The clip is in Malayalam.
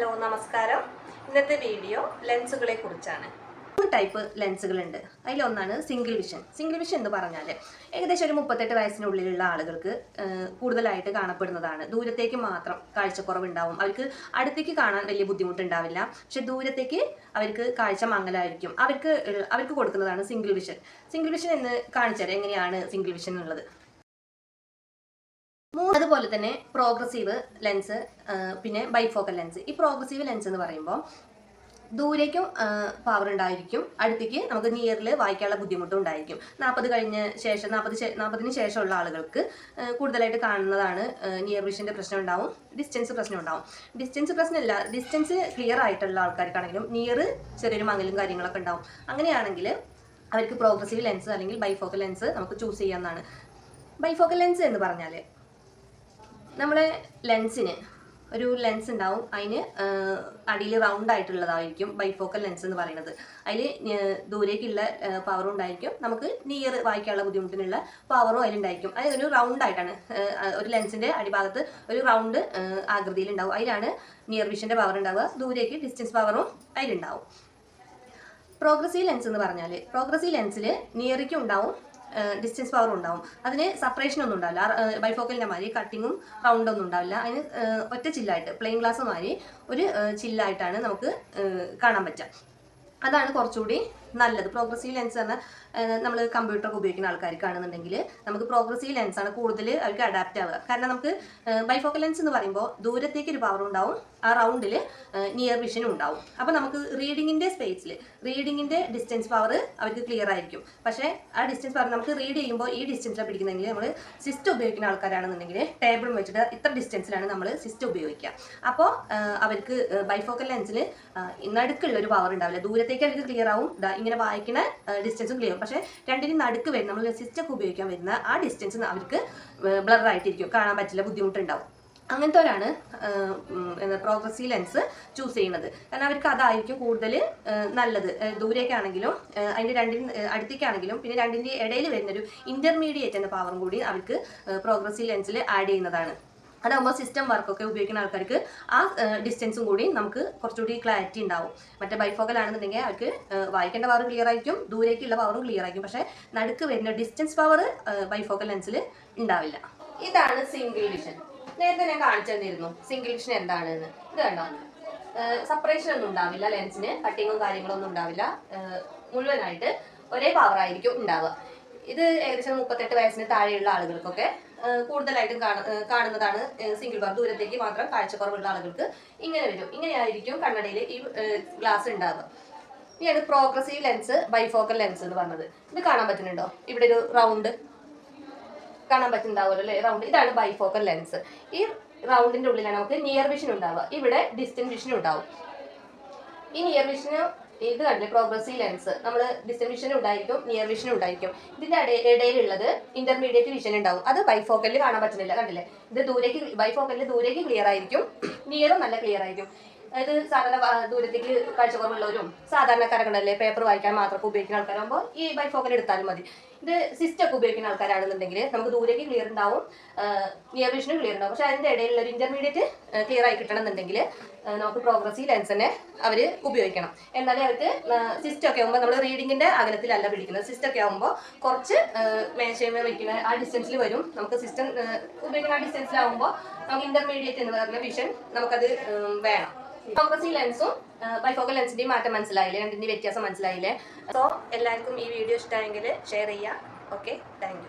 ഹലോ നമസ്കാരം. ഇന്നത്തെ വീഡിയോ ലെൻസുകളെ കുറിച്ചാണ്. മൂന്ന് ടൈപ്പ് ലെൻസുകളുണ്ട്. അതിലൊന്നാണ് സിംഗിൾ വിഷൻ. സിംഗിൾ വിഷൻ എന്ന് പറഞ്ഞാൽ ഏകദേശം ഒരു മുപ്പത്തെട്ട് വയസ്സിനുള്ളിലുള്ള ആളുകൾക്ക് കൂടുതലായിട്ട് കാണപ്പെടുന്നതാണ്. ദൂരത്തേക്ക് മാത്രം കാഴ്ചക്കുറവുണ്ടാവും. അവർക്ക് അടുത്തേക്ക് കാണാൻ വലിയ ബുദ്ധിമുട്ടുണ്ടാവില്ല. പക്ഷെ ദൂരത്തേക്ക് അവർക്ക് കാഴ്ച മങ്ങലായിരിക്കും. അവർക്ക് അവർക്ക് കൊടുക്കുന്നതാണ് സിംഗിൾ വിഷൻ. സിംഗിൾ വിഷൻ എന്ന് കാണിച്ചാൽ എങ്ങനെയാണ് സിംഗിൾ വിഷൻ എന്നുള്ളത്? അതുപോലെ തന്നെ പ്രോഗ്രസീവ് ലെൻസ് പിന്നെ ബൈഫോക്കൽ ലെൻസ് ഈ പ്രോഗ്രസീവ് ലെൻസ് എന്ന് പറയുമ്പോൾ ദൂരേക്കും പവർ ഉണ്ടായിരിക്കും. അടുത്തേക്ക് നമുക്ക് നിയറിൽ വായിക്കാനുള്ള ബുദ്ധിമുട്ടും ഉണ്ടായിരിക്കും. നാൽപ്പത് കഴിഞ്ഞ ശേഷം നാൽപ്പത് നാൽപ്പതിന് ശേഷമുള്ള ആളുകൾക്ക് കൂടുതലായിട്ട് കാണുന്നതാണ് നിയർ വിഷന്റെ പ്രശ്നം ഉണ്ടാവും ഡിസ്റ്റൻസ് പ്രശ്നം ഉണ്ടാവും. ഡിസ്റ്റൻസ് പ്രശ്നമില്ല. ഡിസ്റ്റൻസ് ക്ലിയർ ആയിട്ടുള്ള ആൾക്കാർക്കാണെങ്കിലും നിയർ ചെറിയൊരു മങ്ങലും കാര്യങ്ങളൊക്കെ ഉണ്ടാവും. അങ്ങനെയാണെങ്കിൽ അവർക്ക് പ്രോഗ്രസീവ് ലെൻസ് അല്ലെങ്കിൽ ബൈഫോക്കൽ ലെൻസ് നമുക്ക് ചൂസ് ചെയ്യാവുന്നതാണ്. ബൈഫോക്കൽ ലെൻസ് എന്ന് പറഞ്ഞാൽ നമ്മളെ ലെൻസിന് ഒരു ലെൻസ് ഉണ്ടാവും. അതിന് അടിയിൽ റൗണ്ട് ആയിട്ടുള്ളതായിരിക്കും ബൈഫോക്കൽ ലെൻസ് എന്ന് പറയുന്നത്. അതിൽ ദൂരേക്കുള്ള പവറും ഉണ്ടായിരിക്കും. നമുക്ക് നിയർ വായിക്കാനുള്ള ബുദ്ധിമുട്ടിനുള്ള പവറും അതിലുണ്ടായിരിക്കും. അത് ഒരു റൗണ്ട് ആയിട്ടാണ് ഒരു ലെൻസിന്റെ അടിഭാഗത്ത് ഒരു റൗണ്ട് ആകൃതിയിൽ ഉണ്ടാവും അതിലാണ് നിയർ വിഷന്റെ പവർ ഉണ്ടാവുക. ദൂരേക്ക് ഡിസ്റ്റൻസ് പവറും അതിലുണ്ടാവും. പ്രോഗ്രസീവ് ലെൻസ് എന്ന് പറഞ്ഞാൽ പ്രോഗ്രസീവ് ലെൻസിൽ നിയറിക്കും ഉണ്ടാവും ഡിസ്റ്റൻസ് പവർ ഉണ്ടാവും. അതിന് സെപ്പറേഷൻ ഒന്നും ഉണ്ടാവില്ല. ബൈഫോക്കലിന്റെ മാതിരി കട്ടിങ്ങും റൗണ്ട് ഒന്നും ഉണ്ടാവില്ല. അതിന് ഒറ്റ ചില്ലായിട്ട് പ്ലെയിൻ ഗ്ലാസ് മാതിരി ഒരു ചില്ലായിട്ടാണ് നമുക്ക് കാണാൻ പറ്റുക. അതാണ് കുറച്ചുകൂടി നല്ലത്. പ്രോഗ്രസീവ് ലെൻസ് പറഞ്ഞാൽ നമ്മൾ കമ്പ്യൂട്ടറൊക്കെ ഉപയോഗിക്കുന്ന ആൾക്കാർക്കാണെന്നുണ്ടെങ്കിൽ നമുക്ക് പ്രോഗ്രസീവ് ലെൻസ് ആണ് കൂടുതൽ അവർക്ക് അഡാപ്റ്റ് ആവുക. കാരണം നമുക്ക് ബൈഫോക്കൽ ലെൻസ് എന്ന് പറയുമ്പോൾ ദൂരത്തേക്ക് ഒരു പവർ ഉണ്ടാവും ആ റൗണ്ടിൽ നിയർ വിഷനും ഉണ്ടാവും. അപ്പോൾ നമുക്ക് റീഡിങ്ങിന്റെ സ്പേസിൽ റീഡിങ്ങിന്റെ ഡിസ്റ്റൻസ് പവർ അവർക്ക് ക്ലിയർ ആയിരിക്കും. പക്ഷേ ആ ഡിസ്റ്റൻസ് പവർ നമുക്ക് റീഡ് ചെയ്യുമ്പോൾ ഈ ഡിസ്റ്റൻസിലാണ് പിടിക്കുന്നതെങ്കിൽ നമ്മൾ സിസ്റ്റം ഉപയോഗിക്കുന്ന ആൾക്കാരാണെന്നുണ്ടെങ്കിൽ ടേബിളും വെച്ചിട്ട് ഇത്ര ഡിസ്റ്റൻസിലാണ് നമ്മൾ സിസ്റ്റം ഉപയോഗിക്കുക. അപ്പോൾ അവർക്ക് ബൈഫോക്കൽ ലെൻസിൽ നടുക്കുള്ള ഒരു പവർ ഉണ്ടാവില്ല. ദൂരത്തേക്ക് അവർക്ക് ക്ലിയർ ആവും. ഇങ്ങനെ വായിക്കുന്ന ഡിസ്റ്റൻസും ക്ലിയർ പക്ഷേ രണ്ടിനും നടുക്ക് വരുന്ന നമ്മൾ സിസ്റ്റൊക്കെ ഉപയോഗിക്കാൻ വരുന്ന ആ ഡിസ്റ്റൻസ് അവർക്ക് ബ്ലർ ആയിട്ടിരിക്കും. കാണാൻ പറ്റില്ല ബുദ്ധിമുട്ടുണ്ടാവും. അങ്ങനത്തെവരാണ് പ്രോഗ്രസീവ് ലെൻസ് ചൂസ് ചെയ്യുന്നത്. കാരണം അവർക്ക് അതായിരിക്കും കൂടുതൽ നല്ലത്. ദൂരേക്ക് ദൂരേക്കാണെങ്കിലും അതിന്റെ രണ്ടിന് അടുത്തേക്കാണെങ്കിലും പിന്നെ രണ്ടിന്റെ ഇടയിൽ വരുന്നൊരു ഇന്റർമീഡിയറ്റ് എന്ന പവറും കൂടി അവർക്ക് പ്രോഗ്രസീവ് ലെൻസിൽ ആഡ് ചെയ്യുന്നതാണ്. അതാകുമ്പോൾ സിസ്റ്റം വർക്കൊക്കെ ഉപയോഗിക്കുന്ന ആൾക്കാർക്ക് ആ ഡിസ്റ്റൻസും കൂടി നമുക്ക് കുറച്ചുകൂടി ക്ലാരിറ്റി ഉണ്ടാവും. മറ്റേ ബൈഫോക്കൽ ആണെന്നുണ്ടെങ്കിൽ അവർക്ക് വായിക്കേണ്ട പവർ ക്ലിയർ ആയിരിക്കും ദൂരേക്കുള്ള പവറും ക്ലിയർ ആയിരിക്കും. പക്ഷേ നടുക്ക് വരുന്ന ഡിസ്റ്റൻസ് പവർ ബൈഫോക്കൽ ലെൻസിൽ ഉണ്ടാവില്ല. ഇതാണ് സിംഗിൾ വിഷൻ നേരത്തെ ഞാൻ കാണിച്ചു തന്നിരുന്നു സിംഗിൾ വിഷൻ എന്താണെന്ന്. ഇത് കണ്ടോ? സെപ്പറേഷൻ ഒന്നും ഉണ്ടാവില്ല ലെൻസിന് കട്ടിങ്ങും കാര്യങ്ങളൊന്നും ഉണ്ടാവില്ല. മുഴുവനായിട്ട് ഒരേ പവർ ആയിരിക്കും ഉണ്ടാവുക. ഇത് ഏകദേശം മുപ്പത്തെട്ട് വയസ്സിന് താഴെയുള്ള ആളുകൾക്കൊക്കെ കൂടുതലായിട്ടും കാണ- കാണുന്നതാണ് സിംഗിൾ ബാർ ദൂരത്തേക്ക് മാത്രം കാഴ്ചക്കുറവുള്ള ആളുകൾക്ക് ഇങ്ങനെ വരും. ഇങ്ങനെയായിരിക്കും കണ്ണടയിൽ ഈ ഗ്ലാസ് ഉണ്ടാവുക. ഇനിയാണ് പ്രോഗ്രസീവ് ലെൻസ് ബൈഫോക്കൽ ലെൻസ് എന്ന് പറഞ്ഞത്. ഇത് കാണാൻ പറ്റുന്നുണ്ടോ? ഇവിടെ ഒരു റൗണ്ട് കാണാൻ പറ്റുന്നുണ്ടാവുമല്ലോ അല്ലേ? റൗണ്ട് ഇതാണ് ബൈഫോക്കൽ ലെൻസ് ഈ റൗണ്ടിന്റെ ഉള്ളിലാണ് നമുക്ക് നിയർ വിഷൻ ഉണ്ടാവുക. ഇവിടെ ഡിസ്റ്റൻസ് വിഷൻ ഉണ്ടാവും. ഈ നിയർ വിഷന് ഇത് കണ്ടില്ലേ? പ്രോഗ്രസീവ് ലെൻസ് നമ്മൾ ഡിസ്റ്റൻ വിഷൻ ഉണ്ടായിരിക്കും നിയർ വിഷൻ ഉണ്ടായിരിക്കും. ഇതിന്റെ ഇടയിലുള്ളത് ഇന്റർമീഡിയറ്റ് വിഷൻ ഉണ്ടാവും. അത് ബൈഫോക്കലിൽ കാണാൻ പറ്റുന്നില്ല. കണ്ടില്ലേ? ഇത് ദൂരേക്ക് ബൈഫോക്കലിൽ ദൂരേക്ക് ക്ലിയർ ആയിരിക്കും. നിയറും നല്ല ക്ലിയർ ആയിരിക്കും. അതായത് സാധാരണ ദൂരത്തേക്ക് കാഴ്ചക്കുറവുള്ളവരും സാധാരണക്കാരങ്ങളല്ലേ പേപ്പർ വായിക്കാൻ മാത്രം ഉപയോഗിക്കുന്ന ആൾക്കാരാകുമ്പോൾ ഈ ബൈഫോക്കൽ എടുത്താലും മതി. ഇത് സിസ്റ്റം ഒക്കെ ഉപയോഗിക്കുന്ന ആൾക്കാരാണെന്നുണ്ടെങ്കിൽ നമുക്ക് ദൂരേക്ക് ക്ലിയർ ഉണ്ടാവും നിയർ വിഷനും ക്ലിയർ ഉണ്ടാവും. പക്ഷെ അതിന്റെ ഇടയിലുള്ള ഒരു ഇന്റർമീഡിയറ്റ് ക്ലിയർ ആയി കിട്ടണമെന്നുണ്ടെങ്കിൽ നമുക്ക് പ്രോഗ്രസീവ് ലെൻസ് തന്നെ അവർ ഉപയോഗിക്കണം. എന്നാലേ അവർക്ക് സിസ്റ്റം ഒക്കെ ആകുമ്പോൾ നമ്മൾ റീഡിങ്ങിന്റെ അകലത്തിലല്ല പിടിക്കുന്നത്. സിസ്റ്റം ഒക്കെ ആകുമ്പോൾ കുറച്ച് മേശയമേ വയ്ക്കുന്ന ആ ഡിസ്റ്റൻസിൽ വരും. നമുക്ക് സിസ്റ്റം ഉപയോഗിക്കുന്ന ആ ഡിസ്റ്റൻസിലാവുമ്പോൾ നമുക്ക് ഇന്റർമീഡിയറ്റ് എന്ന് പറയുന്ന വിഷൻ നമുക്കത് വേണം. പ്രോഗ്രസീവ് ലെൻസും ബൈഫോക്കൽ ലെൻസിന്റെയും മാറ്റം മനസ്സിലായില്ലേ? രണ്ടിന്റെയും വ്യത്യാസം മനസ്സിലായില്ലേ? സോ എല്ലാവർക്കും ഈ വീഡിയോ ഇഷ്ടമായെങ്കിൽ ഷെയർ ചെയ്യുക. Okay thank